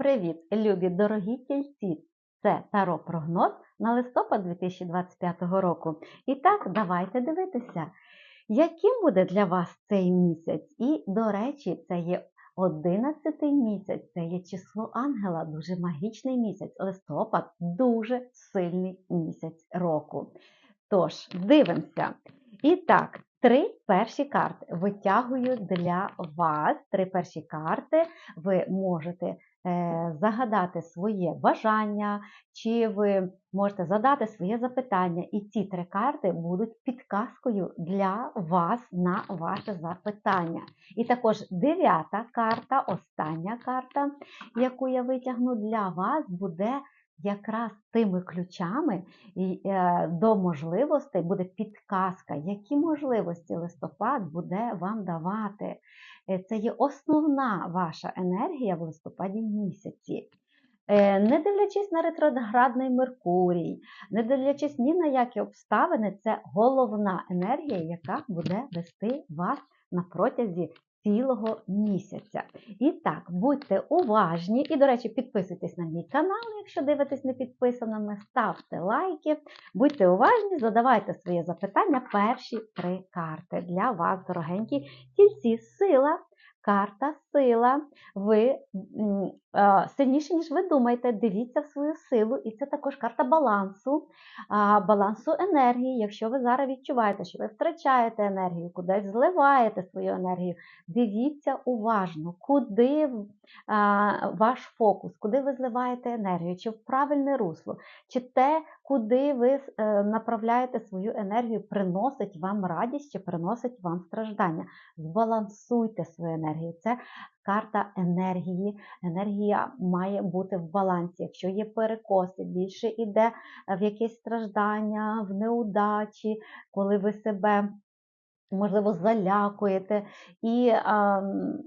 Привіт, любі дорогі тільці! Це Таро прогноз на листопад 2025 року. І так, давайте дивитися, яким буде для вас цей місяць. І, до речі, це є 11 місяць, це є число ангела, дуже магічний місяць. Листопад дуже сильний місяць року. Тож, дивимося. І так, три перші карти витягую для вас. Три перші карти ви можете е, загадати своє бажання, чи ви можете задати своє запитання. І ці три карти будуть підказкою для вас на ваше запитання. І також дев'ята карта, остання карта, яку я витягну для вас, буде якраз тими ключами е, до можливостей буде підказка, які можливості листопад буде вам давати. Е, Це є основна ваша енергія в листопаді місяці. Е, Не дивлячись на ретроградний Меркурій, не дивлячись ні на які обставини, це головна енергія, яка буде вести вас на протязі цілого місяця. І так, будьте уважні і, до речі, підписуйтесь на мій канал, якщо дивитесь не підписаними, ставте лайки, будьте уважні, задавайте своє запитання. Перші три карти для вас, дорогенькі тільці, сила. Карта сила. Ви сильніше, ніж ви думаєте, дивіться в свою силу, і це також карта балансу, балансу енергії. Якщо ви зараз відчуваєте, що ви втрачаєте енергію, кудись зливаєте свою енергію, дивіться уважно, куди ваш фокус, куди ви зливаєте енергію, чи в правильне русло, чи те, куди ви е, направляєте свою енергію, приносить вам радість чи приносить вам страждання. Збалансуйте свою енергію. Це карта енергії. Енергія має бути в балансі. Якщо є перекоси, більше йде в якесь страждання, в неудачі, коли ви себе, можливо, залякуєте. І ам,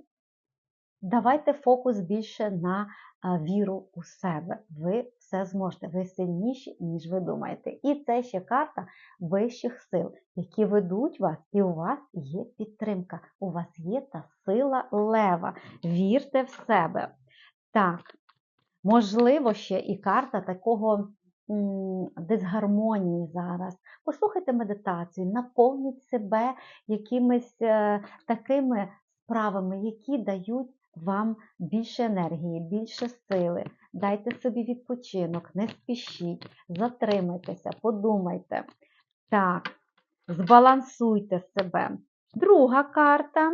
давайте фокус більше на а, віру у себе. Ви все зможете, ви сильніші, ніж ви думаєте. І це ще карта вищих сил, які ведуть вас, і у вас є підтримка. У вас є та сила лева. Вірте в себе. Так, можливо, ще і карта такого дисгармонії зараз. Послухайте медитацію, наповніть себе якимись е, такими справами, які дають вам більше енергії, більше сили. Дайте собі відпочинок, не спішіть, затримайтеся, подумайте. Так, збалансуйте себе. Друга карта.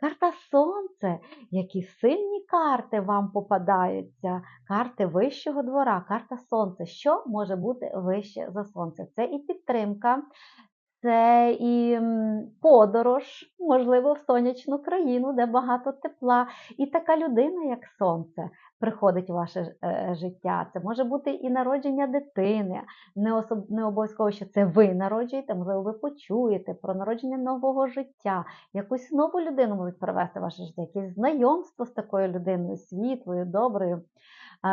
Карта Сонце. Які сильні карти вам попадаються. Карти вищого двора, карта Сонце. Що може бути вище за Сонце? Це і підтримка, це і подорож, можливо, в сонячну країну, де багато тепла. І така людина, як сонце, приходить в ваше е, життя. Це може бути і народження дитини. Не, особ... не обов'язково, що це ви народжуєте, можливо, ви почуєте про народження нового життя, якусь нову людину можуть привести в ваше життя, якесь знайомство з такою людиною, світлою, доброю.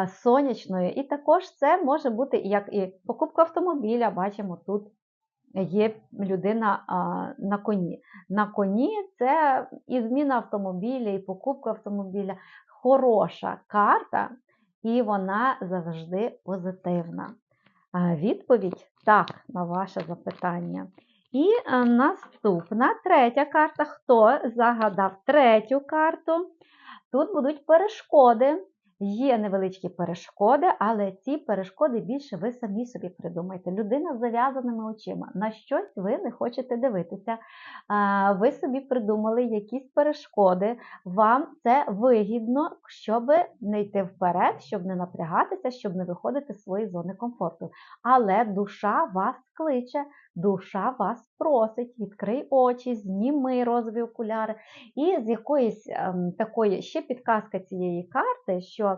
Сонячною, і також це може бути як і покупка автомобіля. Бачимо, тут є людина а, на коні. На коні це і зміна автомобіля, і покупка автомобіля. Хороша карта, і вона завжди позитивна. Відповідь так на ваше запитання. І а, наступна третя карта. Хто загадав третю карту? Тут будуть перешкоди. Є невеличкі перешкоди, але ці перешкоди більше ви самі собі придумаєте. Людина з зав'язаними очима. На щось ви не хочете дивитися. Ви собі придумали якісь перешкоди. Вам це вигідно, щоб не йти вперед, щоб не напрягатися, щоб не виходити з своєї зони комфорту. Але душа вас кличе, душа вас просить, відкрий очі, зніми розові окуляри. І з якоїсь ем, такої ще підказка цієї карти, що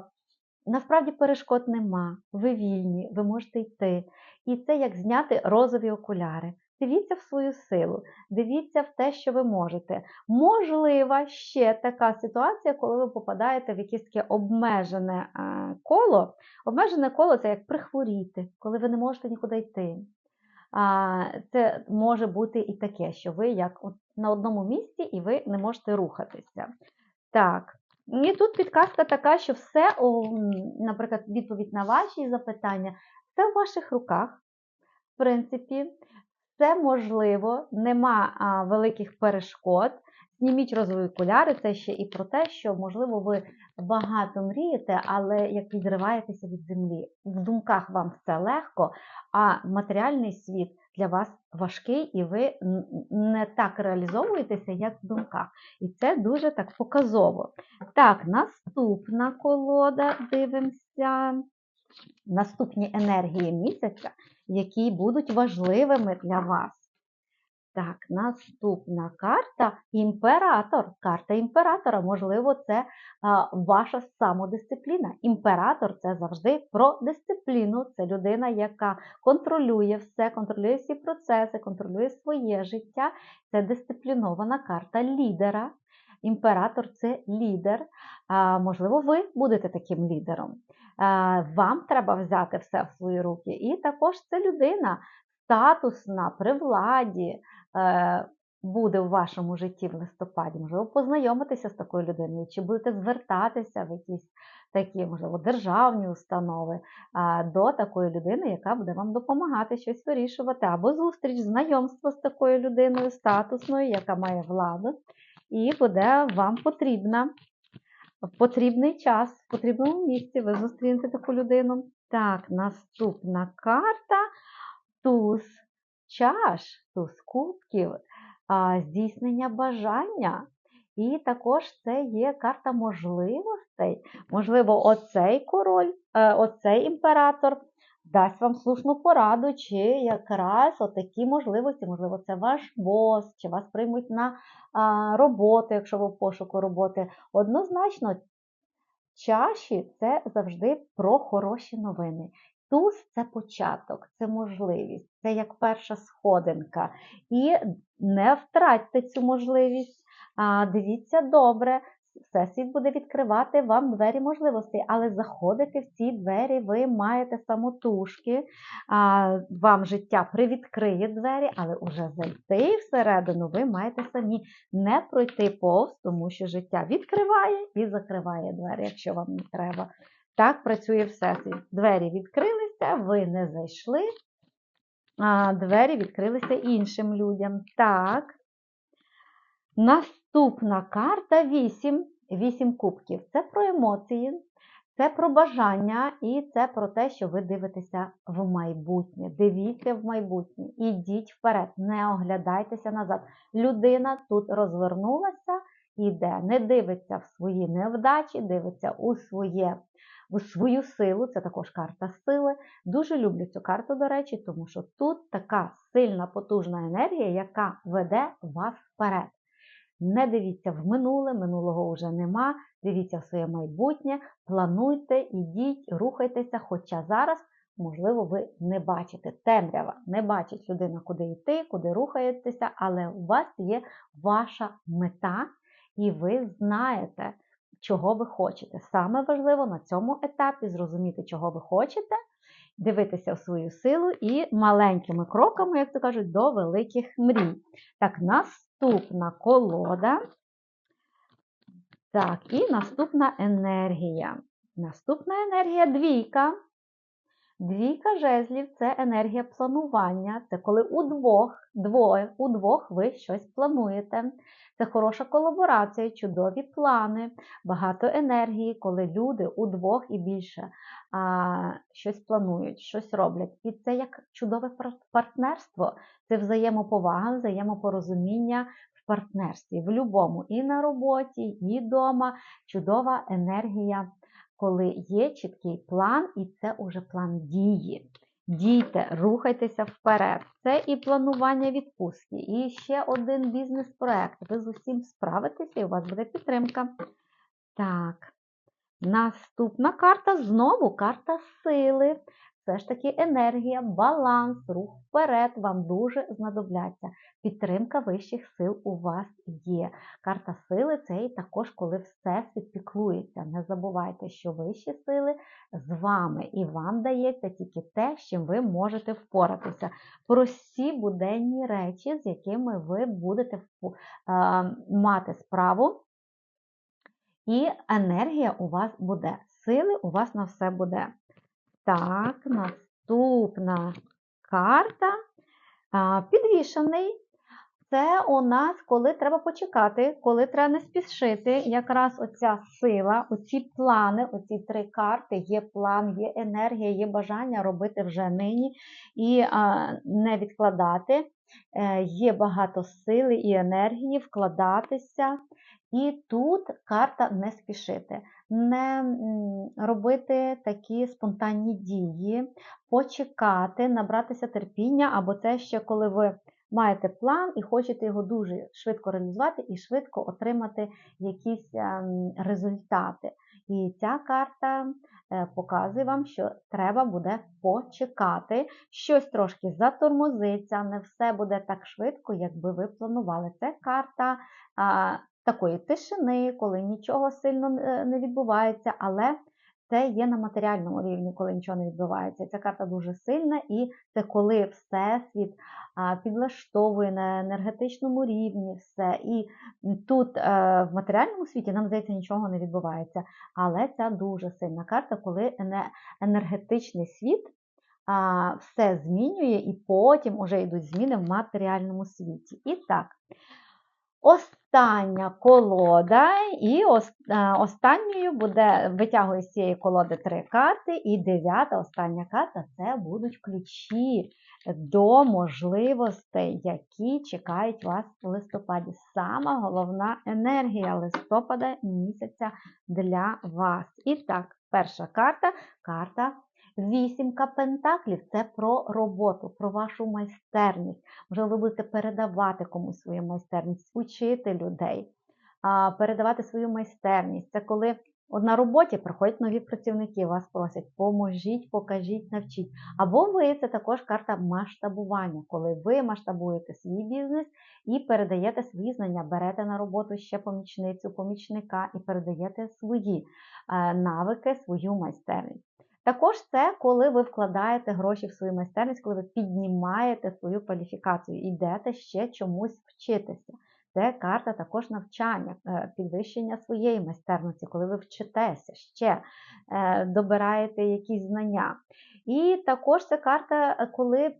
насправді перешкод нема, ви вільні, ви можете йти. І це як зняти розові окуляри. Дивіться в свою силу, дивіться в те, що ви можете. Можлива ще така ситуація, коли ви попадаєте в якесь таке обмежене е, коло. Обмежене коло це як прихворіти, коли ви не можете нікуди йти. Це може бути і таке, що ви як на одному місці і ви не можете рухатися. Так, І тут підказка така, що все, наприклад, відповідь на ваші запитання, все в ваших руках. В принципі, все можливо, нема великих перешкод. Зніміть розові окуляри, це ще і про те, що, можливо, ви багато мрієте, але як відриваєтеся від землі. В думках вам все легко, а матеріальний світ для вас важкий, і ви не так реалізовуєтеся, як в думках. І це дуже так показово. Так, наступна колода, дивимося. Наступні енергії місяця, які будуть важливими для вас. Так, наступна карта імператор. Карта імператора, можливо, це ваша самодисципліна. Імператор це завжди про дисципліну. Це людина, яка контролює все, контролює всі процеси, контролює своє життя. Це дисциплінована карта лідера. Імператор це лідер. Можливо, ви будете таким лідером. Вам треба взяти все в свої руки. І також це людина статусна, при владі е, буде у вашому житті в листопаді. Можливо, познайомитися з такою людиною, чи будете звертатися в якісь такі, можливо, державні установи до такої людини, яка буде вам допомагати щось вирішувати, або зустріч, знайомство з такою людиною статусною, яка має владу, і буде вам потрібна. В потрібний час, в потрібному місці ви зустрінете таку людину. Так, наступна карта туз чаш, туз кубків, здійснення бажання. І також це є карта можливостей. Можливо, оцей король, е, оцей імператор дасть вам слушну пораду, чи якраз отакі можливості, можливо, це ваш бос, чи вас приймуть на роботу, якщо ви в пошуку роботи. Однозначно, чаші це завжди про хороші новини. Туз це початок, це можливість, це як перша сходинка. І не втратьте цю можливість. А, Дивіться добре, Всесвіт буде відкривати вам двері можливостей, але заходити в ці двері ви маєте самотужки. А, Вам життя привідкриє двері, але уже зайти всередину ви маєте самі не пройти повз, тому що життя відкриває і закриває двері, якщо вам не треба. Так працює всесвіт. Двері відкрилися, ви не зайшли, а двері відкрилися іншим людям. Так. Наступна карта 8. 8 кубків. Це про емоції, це про бажання і це про те, що ви дивитеся в майбутнє. Дивіться в майбутнє, ідіть вперед, не оглядайтеся назад. Людина тут розвернулася, іде, не дивиться в свої невдачі, дивиться у своє. У свою силу, це також карта сили. Дуже люблю цю карту, до речі, тому що тут така сильна, потужна енергія, яка веде вас вперед. Не дивіться в минуле, минулого вже нема. Дивіться в своє майбутнє, плануйте, ідіть, рухайтеся, хоча зараз, можливо, ви не бачите темрява, не бачить людина, куди йти, куди рухаєтеся, але у вас є ваша мета, і ви знаєте, чого ви хочете. Саме важливо на цьому етапі зрозуміти, чого ви хочете, дивитися в свою силу і маленькими кроками, як то кажуть, до великих мрій. Так, наступна колода. Так, і наступна енергія. Наступна енергія двійка. Двійка жезлів це енергія планування. Це коли удвох, двоє, удвох ви щось плануєте. Це хороша колаборація, чудові плани, багато енергії, коли люди удвох і більше а, щось планують, щось роблять. І це як чудове партнерство, це взаємоповага, взаємопорозуміння в партнерстві, в будь-якому, і на роботі, і вдома. Чудова енергія коли є чіткий план, і це уже план дії. Дійте, рухайтеся вперед. Це і планування відпустки, і ще один бізнес-проект. Ви з усім справитеся і у вас буде підтримка. Так, наступна карта знову карта сили. Все ж таки енергія, баланс, рух вперед вам дуже знадобляться. Підтримка вищих сил у вас є. Карта сили це і також, коли всесвіт піклується. Не забувайте, що вищі сили з вами, і вам дається тільки те, з чим ви можете впоратися. Прості буденні речі, з якими ви будете мати справу. і енергія у вас буде. Сили у вас на все буде. Так, наступна карта. Підвішений. Це у нас, коли треба почекати, коли треба не спішити. Якраз оця сила, оці плани, оці три карти, є план, є енергія, є бажання робити вже нині і а, не відкладати. Е, Є багато сили і енергії вкладатися. І тут карта не спішити, не робити такі спонтанні дії, почекати, набратися терпіння, або це ще коли ви маєте план і хочете його дуже швидко реалізувати і швидко отримати якісь ем, результати. І ця карта е, показує вам, що треба буде почекати, щось трошки затормозиться, не все буде так швидко, якби ви планували. Це карта а, такої тишини, коли нічого сильно е, не відбувається, але це є на матеріальному рівні, коли нічого не відбувається. Ця карта дуже сильна, і це коли Всесвіт підлаштовує на енергетичному рівні все. І тут е, в матеріальному світі нам здається, нічого не відбувається. Але ця дуже сильна карта, коли енергетичний світ все змінює, і потім вже йдуть зміни в матеріальному світі. І так. Остання колода, і е, останньою буде витягую з цієї колоди три карти, і дев'ята остання карта це будуть ключі до можливостей, які чекають вас в листопаді. Сама головна енергія листопада місяця для вас. І так, перша карта карта. Вісімка пентаклів це про роботу, про вашу майстерність. Можливо, ви будете передавати комусь свою майстерність, учити людей, передавати свою майстерність. Це коли на роботі приходять нові працівники, вас просять, поможіть, покажіть, навчіть. Або ви це також карта масштабування, коли ви масштабуєте свій бізнес і передаєте свої знання, берете на роботу ще помічницю, помічника і передаєте свої е, навики, свою майстерність. Також це коли ви вкладаєте гроші в свою майстерність, коли ви піднімаєте свою кваліфікацію, йдете ще чомусь вчитися. Це карта також навчання, е, підвищення своєї майстерності, коли ви вчитеся ще, е, добираєте якісь знання. І також це карта, е, коли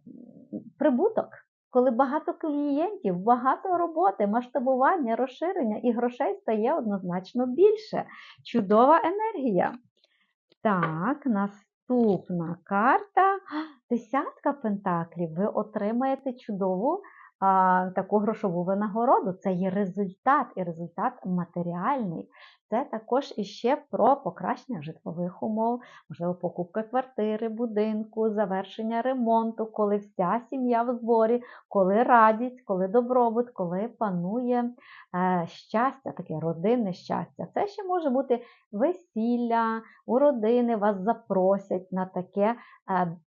прибуток, коли багато клієнтів, багато роботи, масштабування, розширення і грошей стає однозначно більше. Чудова енергія. Так, наступна карта. Десятка пентаклів. Ви отримаєте чудову таку грошову винагороду. Це є результат, і результат матеріальний. Це також іще про покращення житлових умов, можливо, покупка квартири, будинку, завершення ремонту, коли вся сім'я в зборі, коли радість, коли добробут, коли панує е, щастя, таке родинне щастя. Це ще може бути весілля, у родини вас запросять на таке е,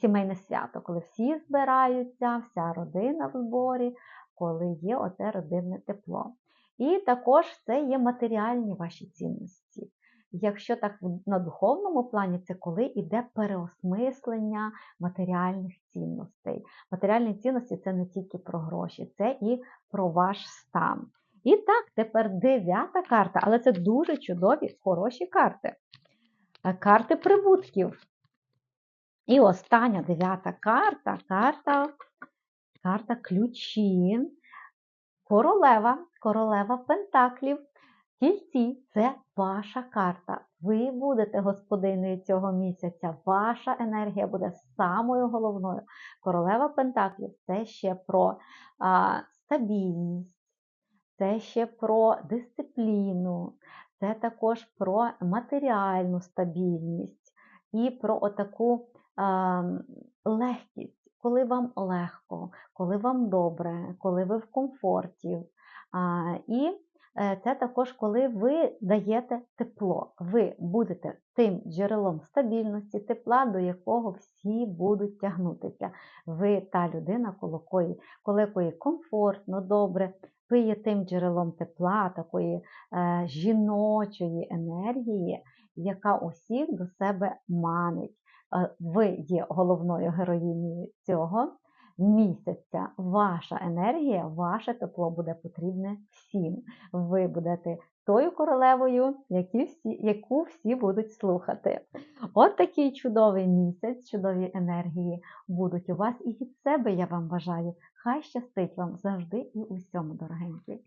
сімейне свято, коли всі збираються, вся родина в зборі, коли є оце родинне тепло. І також це є матеріальні ваші цінності. Якщо так на духовному плані, це коли йде переосмислення матеріальних цінностей. Матеріальні цінності це не тільки про гроші, це і про ваш стан. І так, тепер дев'ята карта, але це дуже чудові, хороші карти. Е, Карти прибутків. І остання дев'ята карта, карта, карта ключі. Королева, королева Пентаклів. Тільці це ваша карта. Ви будете господинею цього місяця. Ваша енергія буде самою головною. Королева Пентаклів це ще про а, стабільність, це ще про дисципліну, це також про матеріальну стабільність і про отаку легкість, коли вам легко, коли вам добре, коли ви в комфорті. І е, це також коли ви даєте тепло. Ви будете тим джерелом стабільності, тепла, до якого всі будуть тягнутися. Ви та людина, коло кої, коло якої комфортно, добре. Ви є тим джерелом тепла, такої е, жіночої енергії, яка усіх до себе манить. Е, Ви є головною героїнею цього місяця. Ваша енергія, ваше тепло буде потрібне всім. Ви будете тою королевою, які всі, яку всі будуть слухати. От такий чудовий місяць, чудові енергії будуть у вас. І від себе я вам бажаю. Хай щастить вам завжди і усьому, дорогенькі.